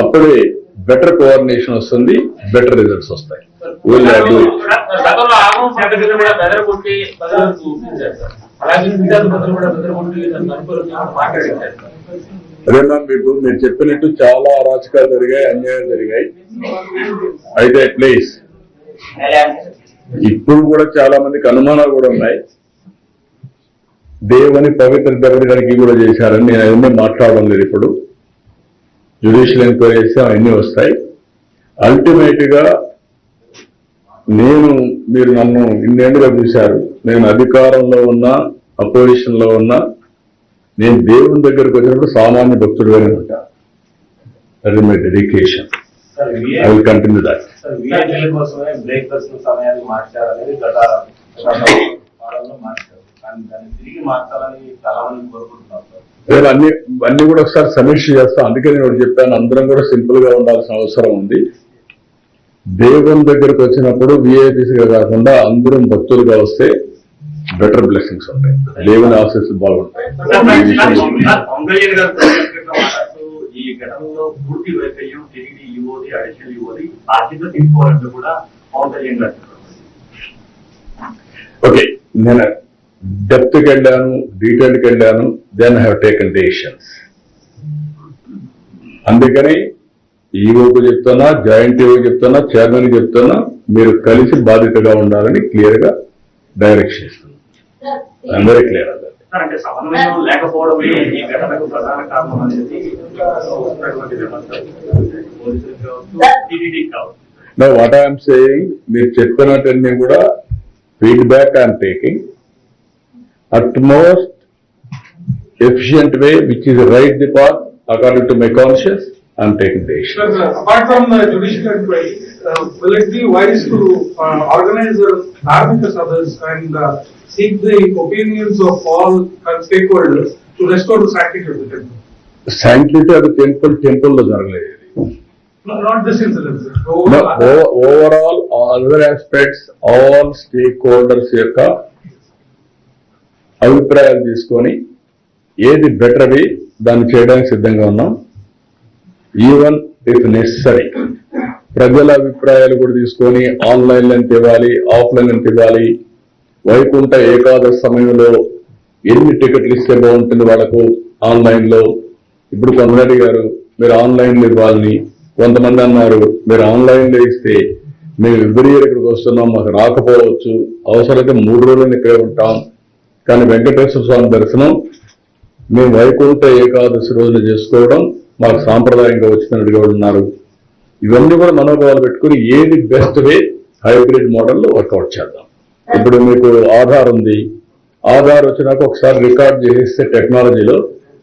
అప్పుడే better coordination వస్తుంది better results వస్తాయి. అదేనా మీకు మీరు చెప్పినట్టు చాలా అరాచకాలు జరిగాయి అన్యాయాలు జరిగాయి. అయితే ప్లీజ్ ఇప్పుడు కూడా చాలా మందికి అనుమానాలు కూడా ఉన్నాయి. దేవుని పవిత్ర దగ్గరికి కూడా చేశారని నేను అవన్నీ మాట్లాడడం లేదు ఇప్పుడు. జ్యుడిషియల్ ఎంక్వైరీ చేస్తే అవన్నీ వస్తాయి. అల్టిమేట్గా నేను మీరు నన్ను ఇన్నేళ్ళుగా చూశారు. నేను అధికారంలో ఉన్నా అపోజిషన్లో ఉన్నా నేను దేవుని దగ్గరకు వచ్చినప్పుడు సామాన్య భక్తుడుగానే ఉంటా అది my dedication I will continue that మార్చాలని నేను అన్ని అన్ని కూడా ఒకసారి సమీక్ష చేస్తాను అందుకే నేను చెప్పాను అందరం కూడా సింపుల్గా ఉండాల్సిన అవసరం ఉంది. దేవుని దగ్గరకు వచ్చినప్పుడు విఐపీస్గా కాకుండా అందరం భక్తులుగా వస్తే బెటర్ బ్లెస్సింగ్స్ ఉంటాయి. దేవుని ఆశీస్సులు బాగుంటాయి. ఈ విషయం పొంగయ్య గారు ప్రజలకు మాట్లాడుతూ ఈ ఘటనలో పూర్తి వైఫల్యం టీడీ యువది అడిషనల్ యువది బాధ్యత తీసుకోవాలంటూ కూడా పవన్ కళ్యాణ్ గారు చెప్పారు. ఓకే నేను డెప్త్కి వెళ్ళాను డీటెయిల్కి వెళ్ళాను దెన్ హ్యావ్ టేకన్ డెసిషన్స్ అందుకని ఈఓకు చెప్తున్నా జాయింట్ ఈఓ చెప్తున్నా చైర్మన్ చెప్తున్నా మీరు కలిసి బాధ్యతగా ఉండాలని క్లియర్గా డైరెక్షన్ ఇస్తున్నాను అందరూ క్లియర్ వాట్ ఐఎమ్ సేయింగ్ మీరు చెప్పినట్టన్నీ కూడా feedback I'm taking utmost efficient way, which is right the path according to my conscience, I'm taking the issue. Sir, apart from the judicial inquiry, uh, will it be wise to uh, organize the arbiters others and uh, seek the opinions of all stakeholders to restore the sanctity of the temple? Sanctity of the temple, temple is organized. No, not this incident, sir. Overall, no, overall, other aspects, all stakeholders, అభిప్రాయాలు తీసుకొని ఏది బెటర్ది దాన్ని చేయడానికి సిద్ధంగా ఉన్నాం. Even if necessary ప్రజల అభిప్రాయాలు కూడా తీసుకొని ఆన్లైన్ ఎంత ఇవ్వాలి ఆఫ్లైన్ ఎంత ఇవ్వాలి. వైకుంఠ ఏకాదశి సమయంలో ఎన్ని టికెట్లు ఇస్తే బాగుంటుంది వాళ్ళకు ఆన్లైన్లో? ఇప్పుడు కొందరెడ్డి గారు మీరు ఆన్లైన్ ఇవ్వాలని కొంతమంది అన్నారు. మీరు ఆన్లైన్లో ఇస్తే మేము ఎవ్రీ ఇయర్ ఇక్కడికి వస్తున్నాం మాకు రాకపోవచ్చు. అవసరమైతే మూడు రోజులు ఇక్కడే ఉంటాం. కానీ వెంకటేశ్వర స్వామి దర్శనం మేము వైకుంఠ ఏకాదశి రోజున చేసుకోవడం మాకు సాంప్రదాయంగా వచ్చినట్టుగా ఉన్నారు. ఇవన్నీ కూడా మనోభావాలు పెట్టుకుని ఏది బెస్ట్ వే హైబ్రిడ్ మోడల్లో వర్కౌట్ చేద్దాం. ఇప్పుడు మీకు ఆధార్ ఉంది. ఆధార్ వచ్చినాక ఒకసారి రికార్డ్ చేసేస్తే టెక్నాలజీలో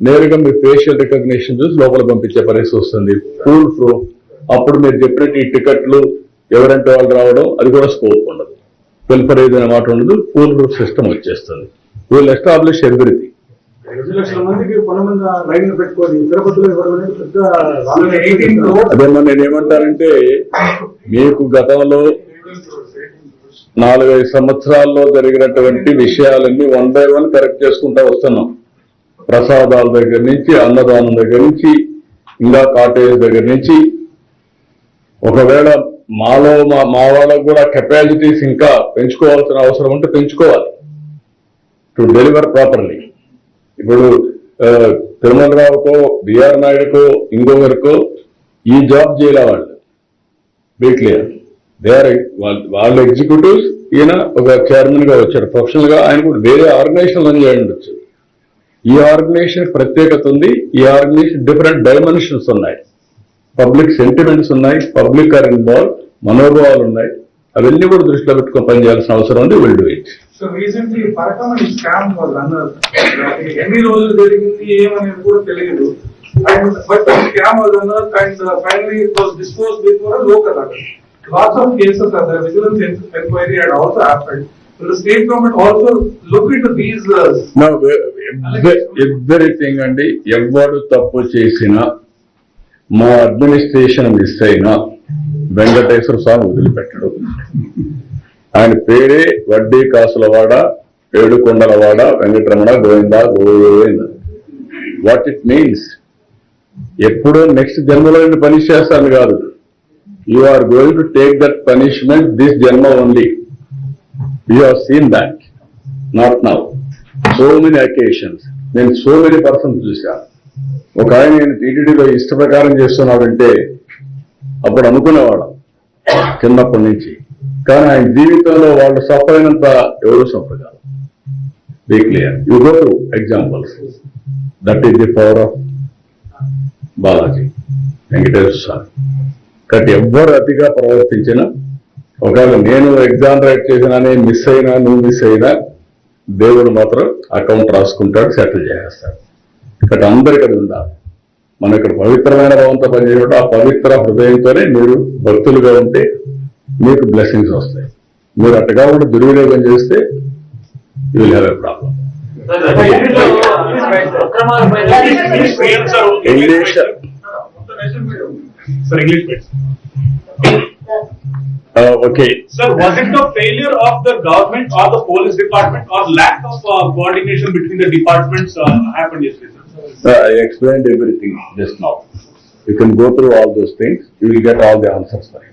నేరుగా మీ ఫేషియల్ రికగ్నిషన్ చూసి లోపల పంపించే పరిస్థితి వస్తుంది. ఫుల్ ప్రూఫ్ అప్పుడు మీరు చెప్పినట్టు ఈ టికెట్లు ఎవరంటే వాళ్ళు రావడం అది కూడా స్కోప్ ఉండదు. వెల్ఫర్ అనే మాట ఉండదు ఫుల్ ప్రూఫ్ సిస్టమ్ వచ్చేస్తుంది. విల్ ఎస్టాబ్లిష్ ఎవ్రీథింగ్ ఐదు లక్షల మందికి కొంతమంది లైన్ పెట్టుకొని తిరుపతిలో ఇవ్వడం అనేది పెద్ద వాళ్ళకి 18 crores? అదే మరి నేను ఏమంటానంటే మీకు గతంలో నాలుగైదు సంవత్సరాల్లో జరిగినటువంటి విషయాలన్నీ వన్ బై వన్ కరెక్ట్ చేసుకుంటా వస్తున్నాం. ప్రసాదాల దగ్గర నుంచి అన్నదానం దగ్గర నుంచి ఇంకా కాటేజ్ దగ్గర నుంచి. ఒకవేళ మాలో మా మా వాళ్ళకు కూడా కెపాసిటీస్ ఇంకా పెంచుకోవాల్సిన అవసరం ఉంటే పెంచుకోవాలి. టు డెలివర్ ప్రాపర్లీ ఇప్పుడు తిరుమల రావుకో బిఆర్ నాయుడుకో ఇంకొకరికో ఈ జాబ్ చేయలే వాళ్ళు. బీ క్లియర్ దే ఆర్ వాళ్ళ ఎగ్జిక్యూటివ్స్ ఈయన ఒక చైర్మన్గా వచ్చారు ప్రొఫెషనల్గా ఆయన కూడా వేరే ఆర్గనైజేషన్ రన్ చేయండి ఈ ఆర్గనైజేషన్ ప్రత్యేకత ఉంది. ఈ ఆర్గనైజేషన్ డిఫరెంట్ డైమెన్షన్స్ ఉన్నాయి. పబ్లిక్ సెంటిమెంట్స్ ఉన్నాయి. పబ్లిక్ ఆర్ ఇన్వాల్వ్ మనోభావాలు ఉన్నాయి. అవన్నీ కూడా దృష్టిలో పెట్టుకొని పనిచేయాల్సిన అవసరం ఉంది. Will do it so recently పరకమని scam వాళ్ళు అన్నారు ఎన్ని రోజులు జరిగింది ఏమనేది కూడా తెలియదు. అండ్ బట్ స్కామ్ వాజ్ అన్నారు and finally it was dispose before local enquiry and also happened The state government also look into these uh, అండి ఎవరు తప్పు చేసినా మా అడ్మినిస్ట్రేషన్ మిస్ అయినా వెంకటేశ్వర స్వామి వదిలిపెట్టడు. ఆయన పేరే వడ్డీ కాసులవాడ ఏడుకొండలవాడ Venkataramana Govinda Govinda what it means ఎప్పుడో నెక్స్ట్ జన్మలో నేను పనిష్ చేస్తాను కాదు. You are going to take that punishment this జన్మ only you have seen that not now so many occasions నేను సో మెనీ పర్సన్స్ చూశాను. ఒక ఆయన నేను టీటీడీలో ఇష్ట ప్రకారం చేస్తున్నాడంటే అప్పుడు అనుకునేవాడు చిన్నప్పటి నుంచి. కానీ ఆయన జీవితంలో వాళ్ళు సఫర్ అయినంత ఎవరు సఫర్ కాదు be clear you go to examples that is the power of Balaji Venkateswara Swami కాబట్టి ఎవ్వరు అతిగా ప్రవర్తించినా ఒకవేళ నేను ఎగ్జామ్ రైట్ చేసినానే మిస్ అయినా నువ్వు మిస్ అయినా దేవుడు మాత్రం అకౌంట్ రాసుకుంటాడు సెటిల్ చేసేస్తాడు. ఇక్కడ అందరికీ అది ఉండాలి. మన ఇక్కడ పవిత్రమైన భావంతో పనిచేయడం ఆ పవిత్ర హృదయంతోనే మీరు భక్తులుగా ఉంటే మీకు బ్లెస్సింగ్స్ వస్తాయి మీరు అట్టగా ఉండి దుర్వినియోగం చేస్తే you will have a problem English Sir, English please. Okay Sir, was it the failure of the government or the police department or lack of uh, coordination between the departments uh, happened yesterday? sir? I explained everything just now. You can go through all those things, you will get all the answers for you.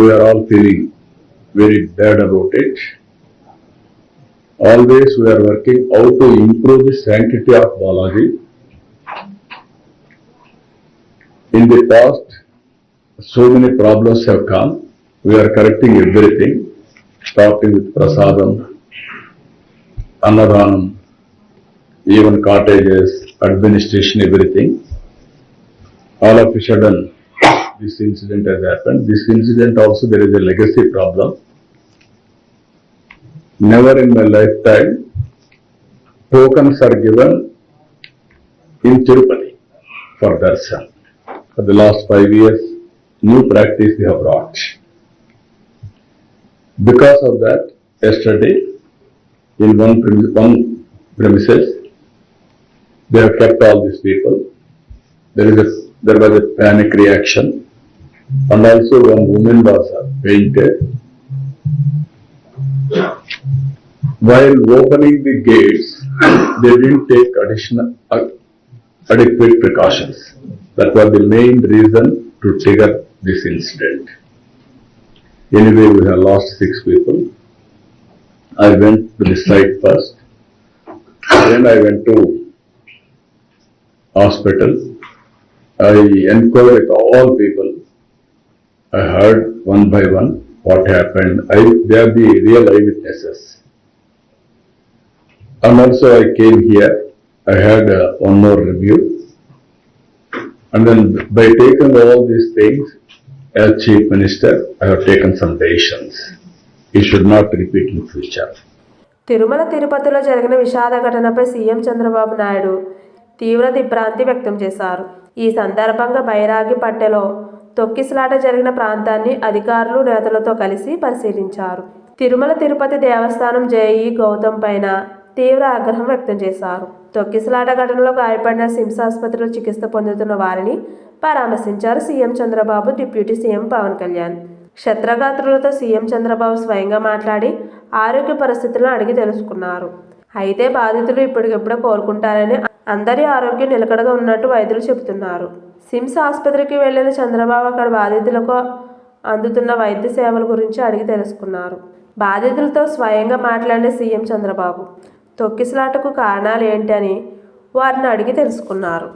We are all feeling very bad about it. Always we are working how to improve the sanctity of Balaji. In the past, so many problems have come. We are correcting everything, starting with prasadam, annadhanam, even cottages, administration, everything. All of a sudden, this incident has happened. This incident also, there is a legacy problem. Never in my lifetime, tokens are given in Tirupati for darshan. For the last five years, new practice they have brought. Because of that, yesterday, in one premise, one premises, they have kept all these people. There is a, there was a panic reaction. And also one woman was fainted. While opening the gates, they didn't take additional, uh, adequate precautions. That was the main reason to trigger this incident. Anyway, we have lost six people. I went to the site first. Then I went to hospital. I inquired all people. I heard one by one what happened. I, they are the real eyewitnesses. And also I came here, I had uh, one more review. And then by taking all these things, as chief minister, I have taken some decisions. It should not repeat in future. Tirumala తిరుపతిలో జరిగిన విషాద ఘటనపై CM Chandrababu Naidu తీవ్ర దిగ్భ్రాంతి వ్యక్తం చేశారు ఈ సందర్భంగా బైరాగి పట్టెలో తొక్కిసలాట జరిగిన ప్రాంతాన్ని అధికారులు నేతలతో కలిసి పరిశీలించారు. తిరుమల తిరుపతి దేవస్థానం జేఈ గౌతమ్ పైన తీవ్ర ఆగ్రహం వ్యక్తం చేశారు. తొక్కిసలాట ఘటనలో గాయపడిన సిమ్స్ ఆసుపత్రిలో చికిత్స పొందుతున్న వారిని పరామర్శించారు CM Chandrababu deputy CM Pawan Kalyan. క్షత్రగాత్రులతో CM Chandrababu స్వయంగా మాట్లాడి ఆరోగ్య పరిస్థితులను అడిగి తెలుసుకున్నారు. అయితే బాధితులు ఇప్పటికిప్పుడే కోలుకుంటారని అందరి ఆరోగ్యం నిలకడగా ఉన్నట్టు వైద్యులు చెబుతున్నారు. సిమ్స్ ఆసుపత్రికి వెళ్ళిన చంద్రబాబు అక్కడ బాధితులకు అందుతున్న వైద్య సేవల గురించి అడిగి తెలుసుకున్నారు. బాధితులతో స్వయంగా మాట్లాడిన సీఎం చంద్రబాబు తొక్కిసలాటకు కారణాలు ఏంటి అని వారిని అడిగి తెలుసుకున్నారు.